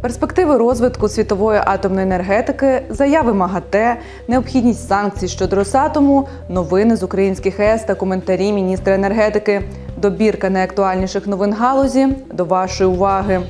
Перспективи розвитку світової атомної енергетики, заяви МАГАТЕ, необхідність санкцій щодо Росатому, новини з українських ЕС та коментарі міністра енергетики. Добірка найактуальніших новин галузі до вашої уваги.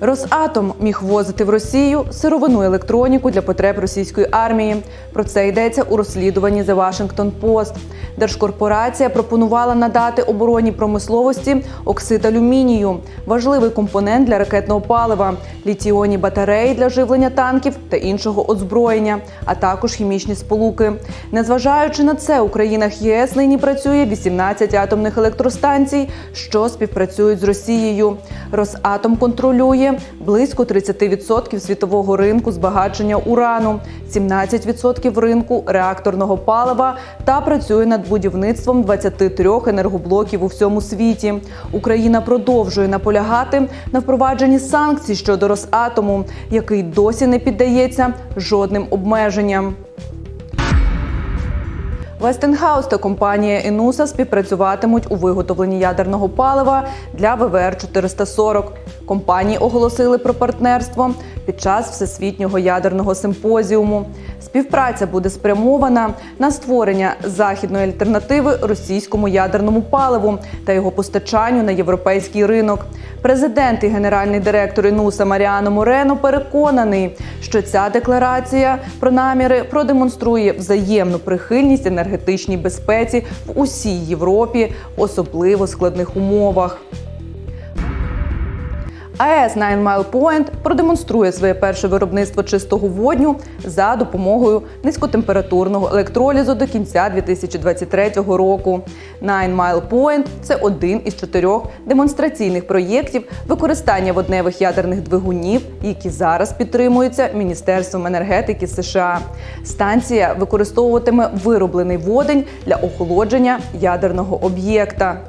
Росатом міг ввозити в Росію сировину електроніку для потреб російської армії. Про це йдеться у розслідуванні The Washington Post. Держкорпорація пропонувала надати оборонній промисловості оксид алюмінію, важливий компонент для ракетного палива, літіонні батареї для живлення танків та іншого озброєння, а також хімічні сполуки. Незважаючи на це, у країнах ЄС нині працює 18 атомних електростанцій, що співпрацюють з Росією. Росатом контролює близько 30% світового ринку збагачення урану, 17% ринку реакторного палива та працює над будівництвом 23 енергоблоків у всьому світі. Україна продовжує наполягати на впровадженні санкцій щодо Росатому, який досі не піддається жодним обмеженням. Вестенгаус та компанія Інуса співпрацюватимуть у виготовленні ядерного палива для ВВР 440 Компанії оголосили про партнерство під час всесвітнього ядерного симпозіуму. Співпраця буде спрямована на створення західної альтернативи російському ядерному паливу та його постачанню на європейський ринок. Президент і генеральний директор Інуса Маріано Морено переконаний, що ця декларація про наміри продемонструє взаємну прихильність енергетичній безпеці в усій Європі, особливо складних умовах. АЕС Nine Mile Point продемонструє своє перше виробництво чистого водню за допомогою низькотемпературного електролізу до кінця 2023 року. Nine Mile Point – це один із чотирьох демонстраційних проєктів використання водневих ядерних двигунів, які зараз підтримуються Міністерством енергетики США. Станція використовуватиме вироблений водень для охолодження ядерного об'єкта.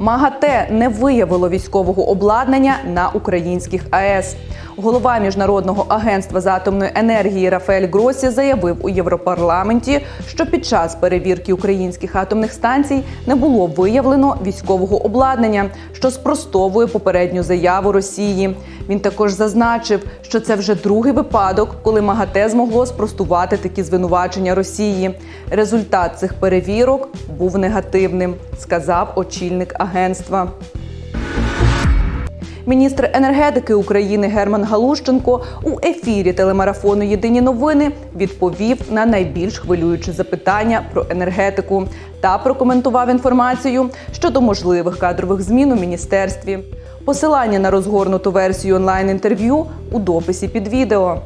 МАГАТЕ не виявило військового обладнання на українських АЕС. Голова міжнародного агентства з атомної енергії Рафаель Гросі заявив у Європарламенті, що під час перевірки українських атомних станцій не було виявлено військового обладнання, що спростовує попередню заяву Росії. Він також зазначив, що це вже другий випадок, коли МАГАТЕ змогло спростувати такі звинувачення Росії. Результат цих перевірок був негативним, сказав очільник агентства. Міністр енергетики України Герман Галущенко у ефірі телемарафону Єдині новини відповів на найбільш хвилюючі запитання про енергетику та прокоментував інформацію щодо можливих кадрових змін у міністерстві. Посилання на розгорнуту версію онлайн-інтерв'ю у дописі під відео.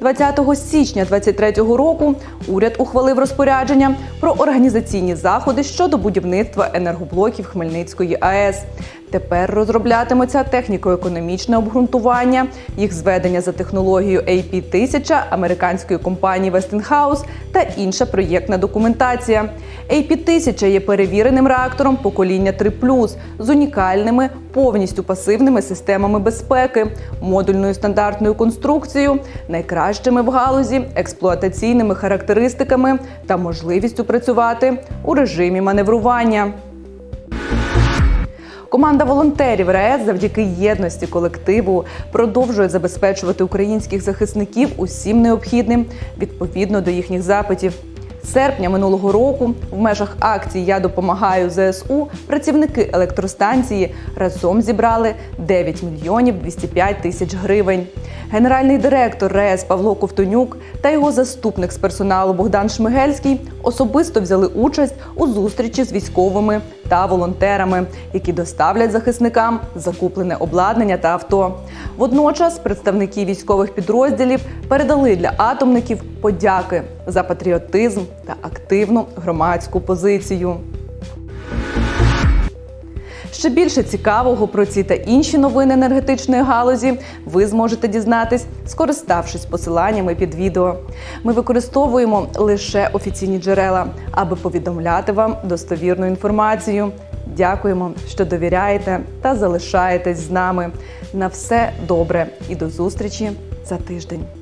20 січня 2023 року уряд ухвалив розпорядження про організаційні заходи щодо будівництва енергоблоків Хмельницької АЕС. Тепер розроблятиметься техніко-економічне обґрунтування, їх зведення за технологією AP-1000 американської компанії Westinghouse та інша проєктна документація. AP-1000 є перевіреним реактором покоління 3+, з унікальними повністю пасивними системами безпеки, модульною стандартною конструкцією, найкращими в галузі, експлуатаційними характеристиками та можливістю працювати у режимі маневрування. Команда волонтерів РаЕС завдяки єдності колективу продовжує забезпечувати українських захисників усім необхідним відповідно до їхніх запитів. Серпня минулого року в межах акції Я допомагаю ЗСУ працівники електростанції разом зібрали 9 мільйонів 205 тисяч гривень. Генеральний директор РЕС Павло Ковтонюк та його заступник з персоналу Богдан Шмигельський особисто взяли участь у зустрічі з військовими та волонтерами, які доставлять захисникам закуплене обладнання та авто. Водночас представники військових підрозділів передали для атомників подяки за патріотизм та активну громадську позицію. Ще більше цікавого про ці та інші новини енергетичної галузі ви зможете дізнатись, скориставшись посиланнями під відео. Ми використовуємо лише офіційні джерела, аби повідомляти вам достовірну інформацію. Дякуємо, що довіряєте та залишаєтесь з нами. На все добре і до зустрічі за тиждень.